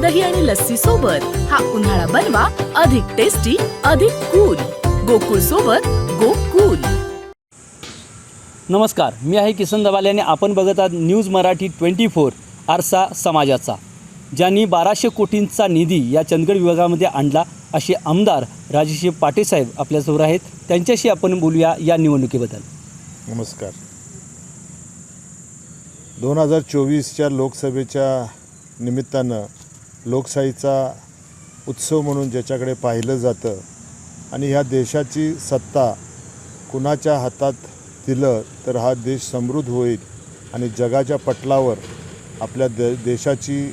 दही आणि लस्सी सोबत हा उन्हाळा बनवा अधिक टेस्टी अधिक कूल गोकुळ सोबत गो कूल नमस्कार मी आहे किसन दबाले आणि आपण बघत आहात न्यूज मराठी ट्वेंटी फोर आरसा समाजाचा. ज्यांनी बाराशे कोटींचा निधी या चंदगड विभागामध्ये आणला असे आमदार राजेशी पाटे साहेब आपल्यासमोर आहेत. त्यांच्याशी आपण बोलूया या निवडणुकीबद्दल. नमस्कार. दोन हजार चोवीसच्या लोकसभेच्या निमित्तानं लोकशाहीचा उत्सव म्हणून ज्याच्याकडे पाहिलं जातं आणि ह्या देशाची सत्ता कुणाच्या हातात दिलं तर हा देश समृद्ध होईल आणि जगाच्या पटलावर आपल्या दे देशाची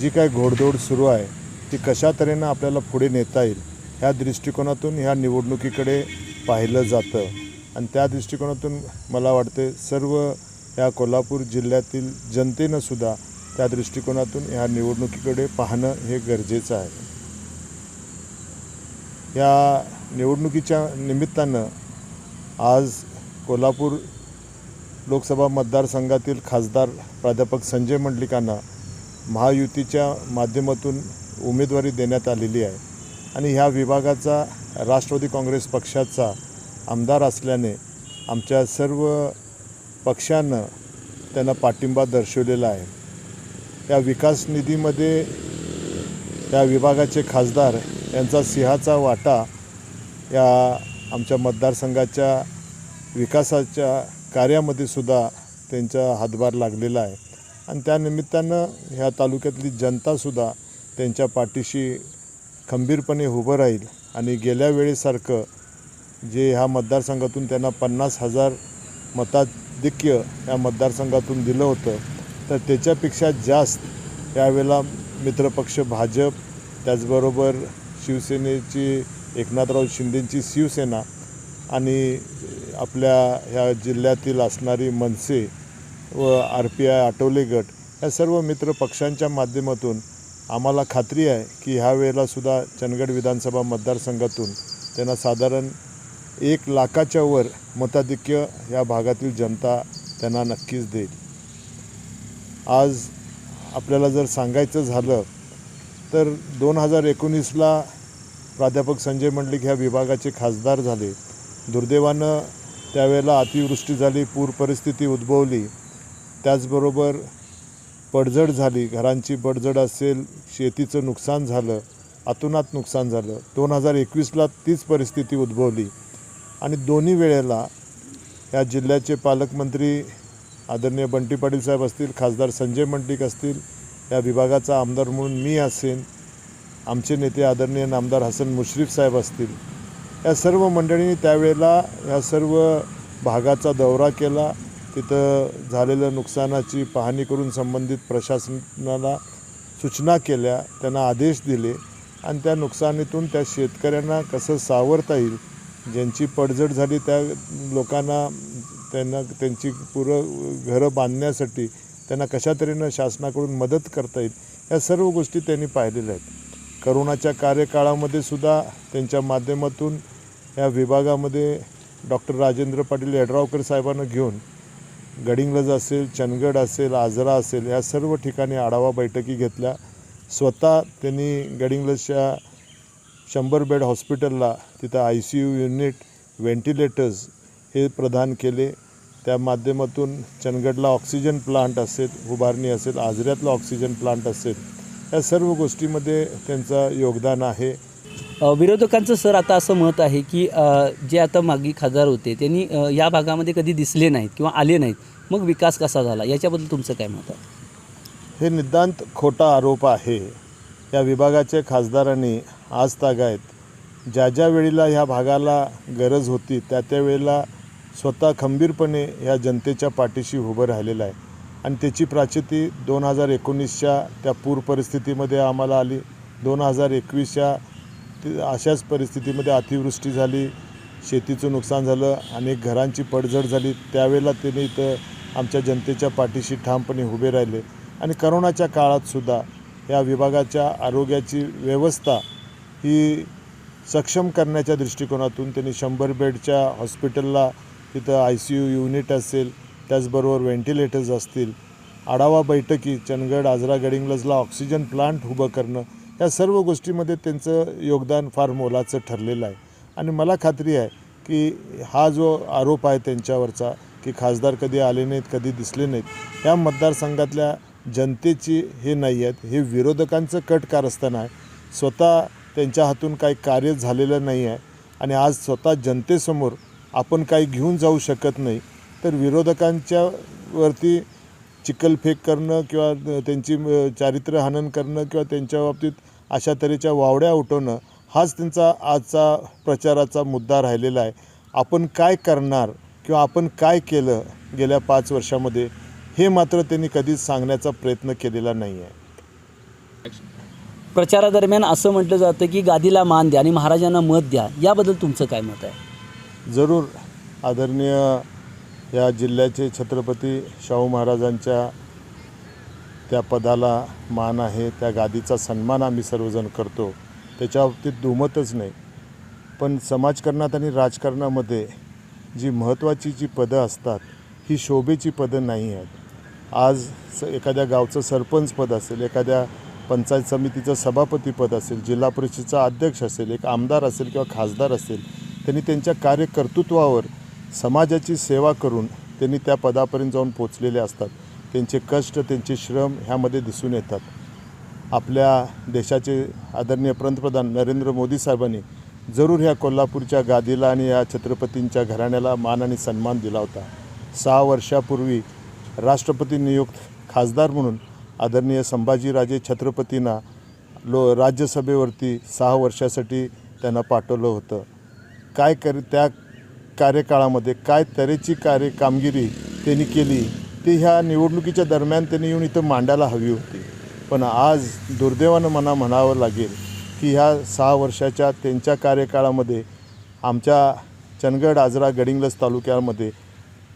जी काय घोडदौड सुरू आहे ती कशा तऱ्हेनं आपल्याला पुढे नेता येईल ह्या दृष्टिकोनातून ह्या निवडणुकीकडे पाहिलं जातं. आणि त्या दृष्टिकोनातून मला वाटते सर्व या कोल्हापूर जिल्ह्यातील जनतेनंसुद्धा त्या दृष्टिकोनातून ह्या निवडणुकीकडे पाहणं हे गरजेचं आहे. या निवडणुकीच्या निमित्तानं आज कोल्हापूर लोकसभा मतदारसंघातील खासदार प्राध्यापक संजय मंडलिकांना महायुतीच्या माध्यमातून उमेदवारी देण्यात आलेली आहे. आणि ह्या विभागाचा राष्ट्रवादी काँग्रेस पक्षाचा आमदार असल्याने आमच्या सर्व पक्षानं त्यांना पाठिंबा दर्शवलेला आहे. या विकास निधीमध्ये या विभागाचे खासदार यांचा सिंहाचा वाटा या आमच्या मतदारसंघाच्या विकासाच्या कार्यामध्ये सुद्धा त्यांचा हातभार लागलेला आहे. आणि त्यानिमित्तानं ह्या तालुक्यातली जनतासुद्धा त्यांच्या पाठीशी खंबीरपणे उभं राहील. आणि गेल्या वेळेसारखं जे ह्या मतदारसंघातून त्यांना पन्नास हजार मताधिक्य या मतदारसंघातून दिलं होतं तर त्याच्यापेक्षा जास्त यावेळेला मित्रपक्ष भाजप त्याचबरोबर शिवसेनेची एकनाथराव शिंदेची शिवसेना आणि आपल्या ह्या जिल्ह्यातील असणारी मनसे व आर पी आय आठवले गट या सर्व मित्र पक्षांच्या माध्यमातून आम्हाला खात्री आहे की ह्या वेळेलासुद्धा चंदगड विधानसभा मतदारसंघातून त्यांना साधारण एक लाखाच्या वर मताधिक्य या भागातील जनता त्यांना नक्कीच देईल. आज आपल्याला जर सांगायचं झालं तर दोन हजार एकोणीसला प्राध्यापक संजय मंडलिक ह्या विभागाचे खासदार झाले. दुर्दैवानं त्यावेळेला अतिवृष्टी झाली पूर परिस्थिती उद्भवली. त्याचबरोबर पडझड झाली घरांची पडझड असेल शेतीचं नुकसान झालं अतोनात नुकसान झालं. दोन हजार एकवीसला तीच परिस्थिती उद्भवली. आणि दोन्ही वेळेला या जिल्ह्याचे पालकमंत्री आदरणीय बंटी पाटील साहेब असतील खासदार संजय मंडिक असतील या विभागाचा आमदार म्हणून मी असेन आमचे नेते आदरणीय नामदार हसन मुश्रीफ साहेब असतील या सर्व मंडळींनी त्यावेळेला या सर्व भागाचा दौरा केला. तिथं झालेल्या नुकसानाची पाहणी करून संबंधित प्रशासनाला सूचना केल्या त्यांना आदेश दिले आणि त्या नुकसानीतून त्या शेतकऱ्यांना कसं सावरता येईल ज्यांची पडझड झाली त्या लोकांना त्यांना त्यांची पुरं घरं बांधण्यासाठी त्यांना कशा तऱ्हेनं शासनाकडून मदत करता येईल या सर्व गोष्टी त्यांनी पाहिलेल्या आहेत. करोनाच्या कार्यकाळामध्ये सुद्धा त्यांच्या माध्यमातून या विभागामध्ये डॉक्टर राजेंद्र पाटील यड्रावकर साहेबांना घेऊन गडिंग्लज असेल चंदगड असेल आजरा असेल या सर्व ठिकाणी आढावा बैठकी घेतल्या. स्वतः त्यांनी गडिंग्लजच्या शंभर बेड हॉस्पिटलला तिथं I C U unit ventilators हे प्रदान केले. त्या माध्यमातून चंदगडला ऑक्सिजन प्लांट असेल उभारणी असेल आजऱ्यातला ऑक्सिजन प्लांट असेल या सर्व गोष्टीमध्ये त्यांचं योगदान आहे. विरोधकांचं सर आता असं मत आहे की जे आता मागी खासदार होते त्यांनी या भागामध्ये कधी दिसले नाहीत किंवा आले नाहीत. मग विकास कसा झाला? याच्याबद्दल तुमचं काय मत आहे? हे नितांत खोटा आरोप आहे. या विभागाच्या खासदारांनी आज तागायत ज्या ज्या वेळेला ह्या भागाला गरज होती त्या त्या वेळेला स्वतः खंबीरपणे या जनतेच्या पाठीशी उभं राहिलेलं आहे. आणि त्याची प्राचिती दोन हजार एकोणीसच्या त्या पूर परिस्थितीमध्ये आम्हाला आली. दोन हजार एकवीसच्या अशाच परिस्थितीमध्ये अतिवृष्टी झाली. शेतीचं नुकसान झालं. अनेक घरांची पडझड झाली. त्यावेळेला त्यांनी इथं आमच्या जनतेच्या पाठीशी ठामपणे उभे राहिले. आणि करोनाच्या काळातसुद्धा या विभागाच्या आरोग्याची व्यवस्था ही सक्षम करण्याच्या दृष्टिकोनातून त्यांनी शंभर बेडच्या हॉस्पिटलला तिथं आय सी यू युनिट असेल त्याचबरोबर व्हेंटिलेटर्स असतील आढावा बैठकी चंदगड आजरा गडिंग्लजला ऑक्सिजन प्लांट उभं करणं या सर्व गोष्टीमध्ये त्यांचं योगदान फार मोलाचं ठरलेलं आहे. आणि मला खात्री आहे की हा जो आरोप आहे त्यांच्यावरचा की खासदार कधी आले नाहीत कधी दिसले नाहीत या मतदारसंघातल्या जनतेची हे नाही आहेत हे विरोधकांचं कट कारस्थान आहे. स्वतः त्यांच्या हातून काही कार्य झालेलं नाही आहे आणि आज स्वतः जनतेसमोर आपण काही घेऊन जाऊ शकत नाही तर विरोधकांच्या वरती चिखलफेक करणं किंवा त्यांची चारित्र्य हनन करणं किंवा त्यांच्या बाबतीत अशा तऱ्हेच्या वावड्या उठवणं हाच त्यांचा आजचा प्रचाराचा मुद्दा राहिलेला आहे. आपण काय करणार किंवा आपण काय केलं गेल्या पाच वर्षामध्ये हे मात्र त्यांनी कधीच सांगण्याचा प्रयत्न केलेला नाही आहे. प्रचारादरम्यान असं म्हटलं जातं की गादीला मान द्या आणि महाराजांना मत द्या. याबद्दल तुमचं काय मत आहे? जरूर आदरणीय या जिल्ह्याचे छत्रपती शाहू महाराजांच्या त्या पदाला मान आहे त्या गादीचा सन्मान आम्ही सर्वजण करतो. त्याच्या बाबतीत दुमतच नाही. पण समाजकारणात आणि राजकारणामध्ये जी महत्त्वाची जी पदं असतात ही शोभेची पदं नाही आहेत. आज स एखाद्या गावचं सरपंच पद असेल एखाद्या पंचायत समितीचं सभापतीपद असेल जिल्हा परिषदेचा अध्यक्ष असेल एक आमदार असेल किंवा खासदार असेल त्यांनी त्यांच्या कार्यकर्तृत्वावर समाजाची सेवा करून त्यांनी त्या पदापर्यंत जाऊन पोचलेले असतात. त्यांचे कष्ट त्यांचे श्रम ह्यामध्ये दिसून येतात. आपल्या देशाचे आदरणीय पंतप्रधान नरेंद्र मोदी साहेबांनी जरूर ह्या कोल्हापूरच्या गादीला आणि या छत्रपतींच्या घराण्याला मान आणि सन्मान दिला होता. सहा वर्षापूर्वी राष्ट्रपती नियुक्त खासदार म्हणून आदरणीय संभाजीराजे छत्रपतींना लो राज्यसभेवरती सहा वर्षासाठी त्यांना पाठवलं होतं. काय कर त्या कार्यकाळामध्ये काय तऱ्हेची कार्य कामगिरी त्यांनी केली ती ह्या निवडणुकीच्या दरम्यान त्यांनी येऊन इथं मांडायला हवी होती. पण आज दुर्दैवानं मला म्हणावं लागेल की ह्या सहा वर्षाच्या त्यांच्या कार्यकाळामध्ये आमच्या चंदगड आजरा गडिंग्लज तालुक्यामध्ये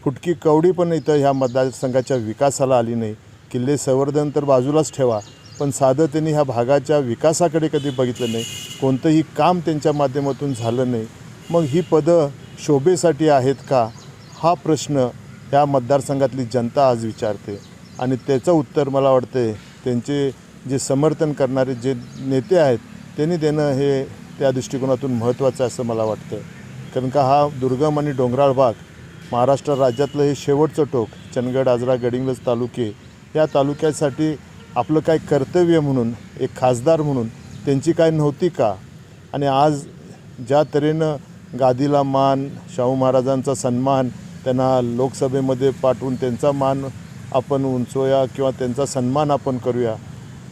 फुटकी कवडी पण इथं ह्या मतदारसंघाच्या विकासाला आली नाही. किल्ले संवर्धन तर बाजूलाच ठेवा पण साधं त्यांनी ह्या भागाच्या विकासाकडे कधी बघितलं नाही. कोणतंही काम त्यांच्या माध्यमातून झालं नाही. मग ही पदं शोभेसाठी आहेत का? हा प्रश्न ह्या मतदारसंघातली जनता आज विचारते. आणि त्याचं उत्तर मला वाटते त्यांचे जे समर्थन करणारे जे नेते आहेत त्यांनी देणं हे त्या दृष्टिकोनातून महत्त्वाचं आहे असं मला वाटतं कारण का हा दुर्गम आणि डोंगराळ भाग महाराष्ट्र राज्यातलं हे शेवटचं टोक चंदगड आजरा गडिंग्लज तालुके या तालुक्यासाठी आपलं काय कर्तव्य म्हणून एक खासदार म्हणून त्यांची काय नव्हती का? आणि आज ज्या तऱ्हेनं गादीला मान शाहू महाराजांचा सन्मान त्यांना लोकसभेमध्ये पाठवून त्यांचा मान आपण उंचवूया किंवा त्यांचा सन्मान आपण करूया.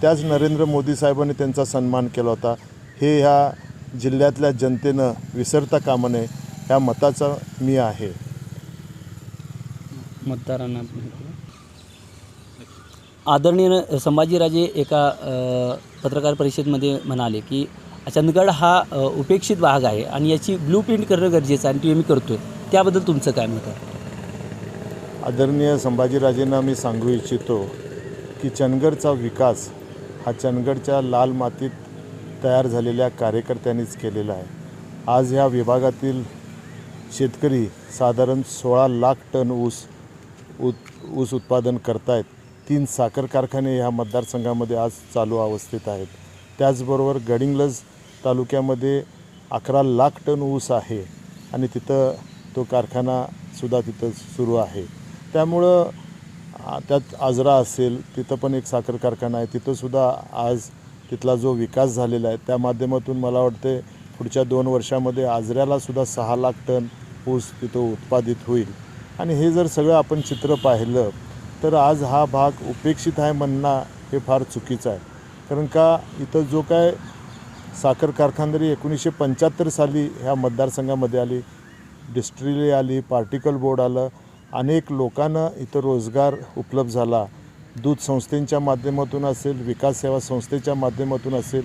त्याच नरेंद्र मोदी साहेबांनी त्यांचा सन्मान केला होता. हे ह्या जिल्ह्यातल्या जनतेनं विसरता कामा नये ह्या मताचा मी आहे. मतदारांना आदरणीय संभाजीराजे एका पत्रकार परिषदेमध्ये म्हणाले की चंदगड हा उपेक्षित भाग आहे आणि याची ब्लू प्रिंट करणं गरजेचं आहे आणि ती आम्ही करतोय. त्याबद्दल तुमचं काय मत आहे? आदरणीय संभाजीराजेंना मी सांगू इच्छितो की चंदगडचा विकास हा चंदगडच्या लाल मातीत तयार झालेल्या कार्यकर्त्यांनीच केलेला आहे. आज ह्या विभागातील शेतकरी साधारण सोळा लाख टन ऊस उत ऊस उत्पादन करतायत. तीन साखर कारखाने ह्या मतदारसंघामध्ये आज चालू अवस्थेत आहेत. त्याचबरोबर गडिंग्लज तालुक्यामध्ये अकरा लाख टन ऊस आहे आणि तिथं तो कारखानासुद्धा तिथं सुरू आहे. त्यामुळं त्यात आजरा असेल तिथं पण एक साखर कारखाना आहे तिथंसुद्धा आज तिथला जो विकास झालेला आहे त्या माध्यमातून मला वाटते पुढच्या दोन वर्षामध्ये आजऱ्यालासुद्धा सहा लाख टन ऊस तिथं उत्पादित होईल. आणि हे जर सगळं आपण चित्र पाहिलं तर आज हा भाग उपेक्षित आहे म्हणणं हे फार चुकीचं आहे. कारण का इथं जो काय साखर कारखानदारी एकोणीसशे पंच्याहत्तर साली ह्या मतदारसंघामध्ये आली. डिस्ट्रिली आली पार्टिकल बोर्ड आलं. अनेक लोकांना इथं रोजगार उपलब्ध झाला. दूध संस्थेच्या माध्यमातून असेल विकास सेवा संस्थेच्या माध्यमातून असेल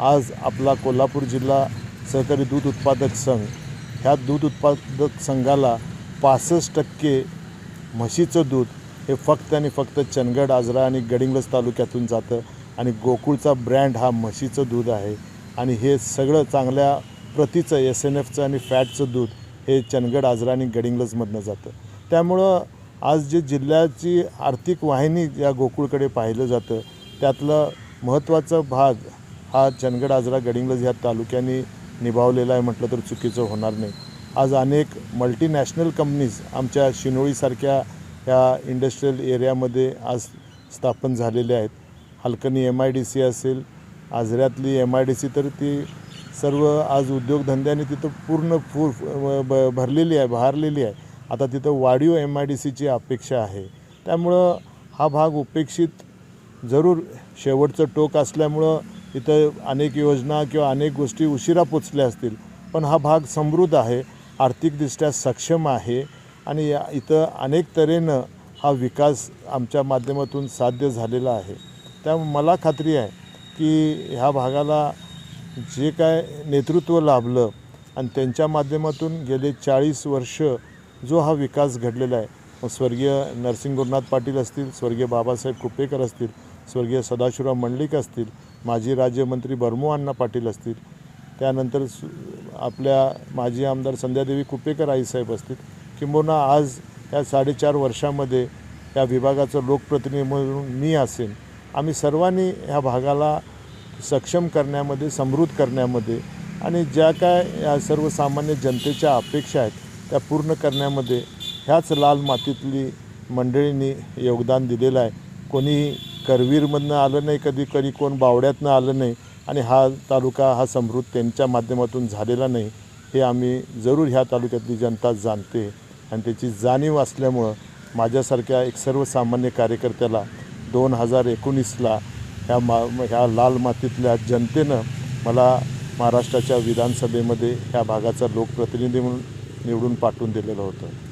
आज आपला कोल्हापूर जिल्हा सहकारी दूध उत्पादक संघ ह्या दूध उत्पादक संघाला पासष्ट टक्के म्हशीचं दूध हे फक्त आणि फक्त चंदगड आजरा आणि गडिंग्लज तालुक्यातून जातं आणि गोकुळचा ब्रँड हा म्हशीचं दूध आहे. आणि हे सगळं चांगल्या प्रतीचं एस एन एफचं आणि फॅटचं दूध हे चंदगड आजरा आणि गडिंग्लजमधनं जातं. त्यामुळं आज जे जिल्ह्याची आर्थिक वाहिनी या गोकुळकडे पाहिलं जातं त्यातलं महत्त्वाचा भाग हा चंदगड आजरा गडिंग्लज ह्या तालुक्यांनी निभावलेला आहे म्हटलं तर चुकीचं होणार नाही. आज अनेक मल्टीनॅशनल कंपनीज आमच्या शिनोळीसारख्या ह्या इंडस्ट्रीयल एरियामध्ये आज स्थापन झालेल्या आहेत. Halkani M I D C असेल आजऱ्यातली एम आय डी सी तर ती सर्व आज उद्योगधंद्याने तिथं पूर्ण फूर ब भरलेली आहे बहारलेली आहे. आता तिथं वाढीव एम आय डी सीची अपेक्षा आहे. त्यामुळं हा भाग उपेक्षित जरूर शेवटचं टोक असल्यामुळं इथं अनेक योजना किंवा अनेक गोष्टी उशिरा पोचल्या असतील पण हा भाग समृद्ध आहे आर्थिकदृष्ट्या सक्षम आहे आणि या इथं अनेक तऱ्हेनं हा विकास आमच्या माध्यमातून साध्य झालेला आहे. त्यामुळे मला खात्री आहे की ह्या भागाला जे काय नेतृत्व लाभलं आणि त्यांच्या माध्यमातून गेले चाळीस वर्ष जो हा विकास घडलेला आहे. मग स्वर्गीय नरसिंह गुरुनाथ पाटील असतील स्वर्गीय बाबासाहेब कुपेकर असतील स्वर्गीय सदाशिवराव मंडलिक असतील माजी राज्यमंत्री बर्मू अण्णा पाटील असतील त्यानंतर सु आपल्या माजी आमदार संध्यादेवी कुपेकर आईसाहेब असतील किंबहुना आज या साडेचार वर्षामध्ये या विभागाचं लोकप्रतिनिधी म्हणून मी असेन. आम्ही सर्वांनी ह्या भागाला सक्षम करण्यामध्ये समृद्ध करण्यामध्ये आणि ज्या काय या सर्वसामान्य जनतेच्या अपेक्षा आहेत त्या पूर्ण करण्यामध्ये ह्याच लाल मातीतली मंडळींनी योगदान दिलेलं आहे. कोणी करवीरमधनं आलं नाही कधी कधी कोण बावड्यातनं आलं नाही आणि हा तालुका हा समृद्ध त्यांच्या माध्यमातून झालेला नाही हे आम्ही जरूर ह्या तालुक्यातली जनता जाणते आणि त्याची जाणीव असल्यामुळं माझ्यासारख्या एक सर्वसामान्य कार्यकर्त्याला दोन हजार एकोणीसला ह्या मा ह्या लाल मातीतल्या जनतेनं मला महाराष्ट्राच्या विधानसभेमध्ये ह्या भागाचा लोकप्रतिनिधी म्हणून निवडून पाठवून दिलेलं होतं.